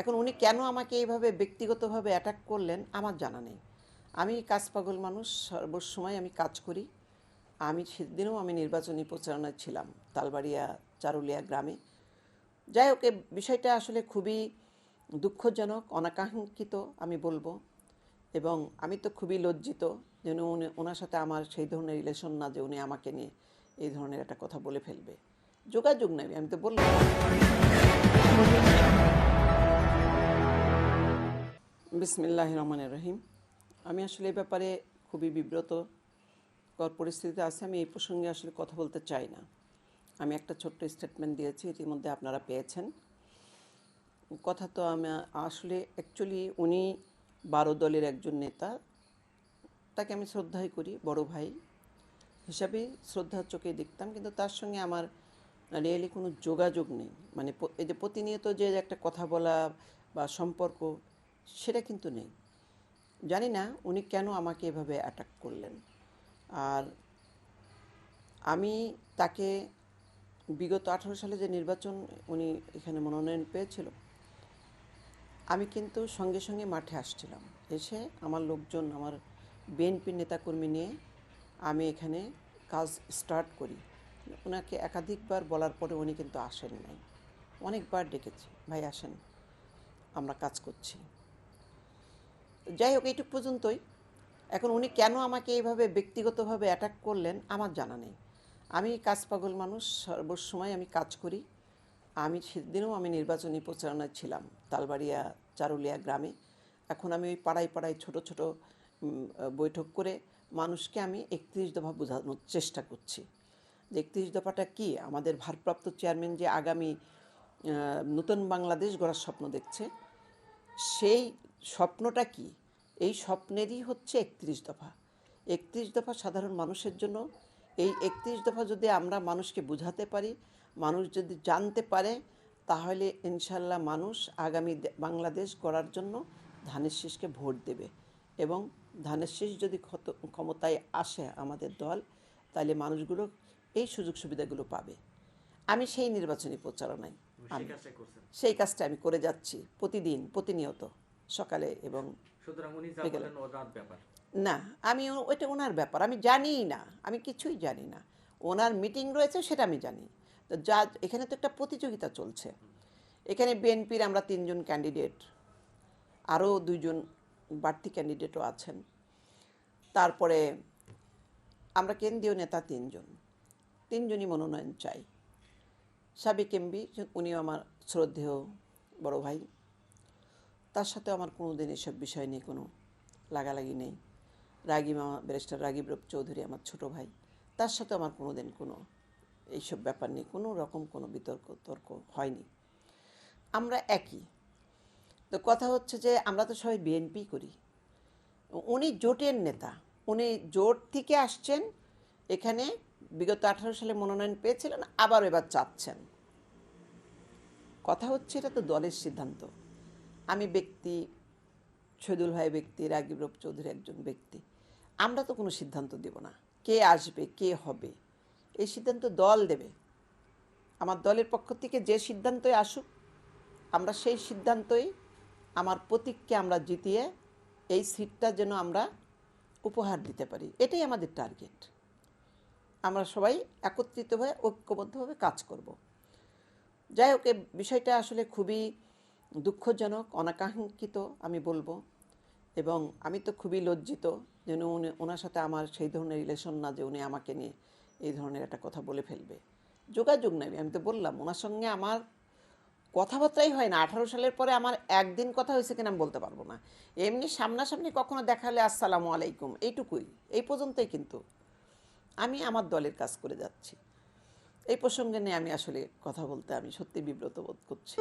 এখন উনি কেন আমাকে এইভাবে ব্যক্তিগতভাবে অ্যাটাক করলেন আমার জানা নেই। আমি কাজ পাগল মানুষ, সর্বসময় আমি কাজ করি। আমি সেদিনও আমি নির্বাচনী প্রচারণায় ছিলাম তালবাড়িয়া চারুলিয়া গ্রামে। যাই হোক বিষয়টা আসলে খুবই দুঃখজনক, অনাকাঙ্ক্ষিত আমি বলব। এবং আমি তো খুবই লজ্জিত যে উনি ওনার সাথে আমার সেই ধরনের রিলেশন না যে উনি আমাকে নিয়ে এই ধরনের একটা কথা বলে ফেলবে। যোগাযোগ নেই, আমি তো বললাম। বিসমিল্লাহ রহমান রহিম। আমি আসলে এই ব্যাপারে খুবই বিব্রতকর পরিস্থিতিতে আছি, আমি এই প্রসঙ্গে আসলে কথা বলতে চাই না। আমি একটা ছোট্ট স্টেটমেন্ট দিয়েছি, ইতিমধ্যে আপনারা পেয়েছেন। কথা তো আমি আসলে অ্যাকচুয়ালি উনি বারো দলের একজন নেতা, তাকে আমি শ্রদ্ধাই করি, বড় ভাই হিসাবে শ্রদ্ধার চোখে দেখতাম, কিন্তু তার সঙ্গে আমার রিয়েলি কোনো যোগাযোগ নেই। মানে এই যে প্রতিনিয়ত যে একটা কথা বলা বা সম্পর্ক সেটা কিন্তু নেই। জানি না উনি কেন আমাকে এভাবে অ্যাটাক করলেন। আর আমি তাকে বিগত আঠারো সালে যে নির্বাচন উনি এখানে মনোনয়ন পেয়েছিল, আমি কিন্তু সঙ্গে সঙ্গে মাঠে আসছিলাম। এসে আমার লোকজন, আমার বিএনপির নেতাকর্মী নিয়ে আমি এখানে কাজ স্টার্ট করি। ওনাকে একাধিকবার বলার পরে উনি কিন্তু আসেন নাই। অনেকবার ডেকেছি, ভাই আসেন, আমরা কাজ করছি। যাই হোক, এইটুক পর্যন্তই। এখন উনি কেন আমাকে এইভাবে ব্যক্তিগতভাবে অ্যাটাক করলেন, আমার জানা নেই। আমি কাজ পাগল মানুষ, সর্বসময় আমি কাজ করি। আমি সেদিনও আমি নির্বাচনী প্রচারণায় ছিলাম, তালবাড়িয়া, চারুলিয়া গ্রামে। এখন আমি ওই পাড়ায় পাড়ায় ছোট ছোট বৈঠক করে মানুষকে আমি একত্রিশ দফা বোঝানোর চেষ্টা করছি। যে একত্রিশ দফাটা কি? আমাদের ভারপ্রাপ্ত চেয়ারম্যান যে আগামী নতুন বাংলাদেশ গড়ার স্বপ্ন দেখছে, সেই স্বপ্নটা কি? এই স্বপ্নেরই হচ্ছে একত্রিশ দফা। একত্রিশ দফা সাধারণ মানুষের জন্য। এই একত্রিশ দফা যদি আমরা মানুষকে বুঝাতে পারি মানুষ যদি জানতে পারে তাহলে ইনশাল্লাহ মানুষ আগামী বাংলাদেশ গড়ার জন্য ধানের শীষকে ভোট দেবে। এবং ধানের শীষ যদি ক্ষত- ক্ষমতায় আসে আমাদের দল তাহলে মানুষগুলো এই সুযোগ সুবিধাগুলো পাবে। আমি সেই নির্বাচনী প্রচারণায়। আমি সেই কাজটা আমি করে যাচ্ছি প্রতিদিন প্রতিনিয়ত। সকালে এবং সুতরাং উনি যা বলেন ওনার ব্যাপার। না আমি ওইটা ওনার ব্যাপার আমি জানিই না আমি কিছুই জানি না। ওনার মিটিং রয়েছে সেটা আমি জানি। তো যা এখানে তো একটা প্রতিযোগিতা চলছে। এখানে বিএনপির আমরা তিনজন ক্যান্ডিডেট আরও দুইজন বাড়তি ক্যান্ডিডেটও আছেন। তারপরে আমরা কেন্দ্রীয় নেতা তিনজন তিনজনই মনোনয়ন চাই। সাবেক এমবি উনিও আমার শ্রদ্ধেয় বড় ভাই। তার সাথে আমার কোনো দিন এসব বিষয় নিয়ে কোনো লাগালাগি নেই। রাগিব আমার ব্যারিস্টার রাগিব রূপ চৌধুরী আমার ছোট ভাই, তার সাথে আমার কোনো দিন কোনো এইসব ব্যাপার নিয়ে কোনো রকম কোনো বিতর্ক, তর্ক হয়নি। আমরা একই। তো কথা হচ্ছে যে আমরা তো সবাই বিএনপি করি। উনি জোটের নেতা, উনি জোট থেকে আসছেন, এখানে বিগত আঠারো সালে মনোনয়ন পেয়েছিলেন আবার এবার চাচ্ছেন। কথা হচ্ছে এটা তো দলের সিদ্ধান্ত। আমি ব্যক্তি, শহীদুল ভাই ব্যক্তি, রাগিব রূপ চৌধুরী একজন ব্যক্তি। আমরা তো কোনো সিদ্ধান্ত দেব না। কে আসবে, কে হবে? এই সিদ্ধান্ত দল দেবে। আমার দলের পক্ষ থেকে যে সিদ্ধান্তই আসুক, আমরা সেই সিদ্ধান্তই, আমার প্রতীককে আমরা জিতিয়ে এই সিটটা যেন আমরা উপহার দিতে পারি। এটাই আমাদের টার্গেট। আমরা সবাই একত্রিত হয়ে ঐক্যবদ্ধভাবে কাজ করব। যাই হোক বিষয়টা আসলে খুবই দুঃখজনক, অনাকাঙ্ক্ষিত আমি বলব। এবং আমি তো খুবই লজ্জিত যেন উনি, ওনার সাথে আমার সেই ধরনের রিলেশন না যে উনি আমাকে নিয়ে এই ধরনের একটা কথা বলে ফেলবে। যোগাযোগ নেই, আমি তো বললাম, ওনার সঙ্গে আমার কথাবার্তাই হয় না। আঠারো সালের পরে আমার একদিন কথা হয়েছে কিনা আমি বলতে পারব না। এমনি সামনাসামনি কখনো দেখালে, আসসালামু আলাইকুম, এইটুকুই, এই পর্যন্তই কিন্তু আমি আমার দলের কাজ করে যাচ্ছি। এই প্রসঙ্গে নিয়ে আমি আসলে কথা বলতে আমি সত্যি বিব্রত বোধ করছি।